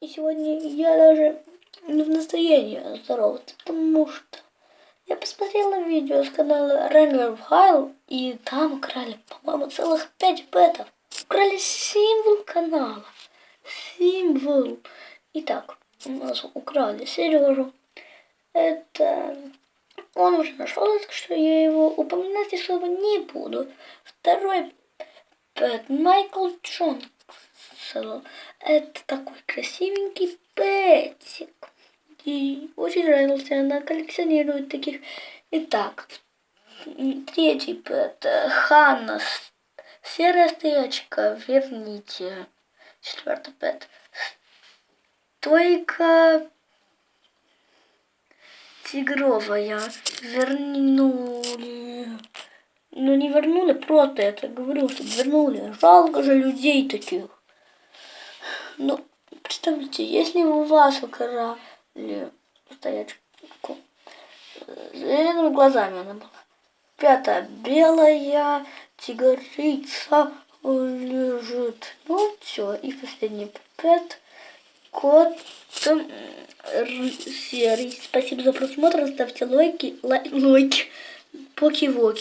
И сегодня я даже не в настроении здороваться, потому что я посмотрела видео с канала Ranger Хайл, и там украли, по-моему, целых пять бетов. Украли символ канала. Символ. Итак, у нас украли Сережу. Это он уже нашел, так что я его упоминать особо не буду. Второй пэт Майкл Джонсон. Это такой красивенький пэтик. И очень нравился, она коллекционирует таких. Итак, третий пэт Ханна. Серая стрелочка, верните. Четвертый пэт. Только тигровая. Вернули. Ну не вернули, просто я так говорю, что вернули. Жалко же людей таких. Ну, представьте, если у вас украли стоячку зелеными глазами она была. Пятая белая тигрица лежит. Ну все, и последний пэт. Кот серый. Спасибо за просмотр. Ставьте лайки, лай- лайки, поки-воки.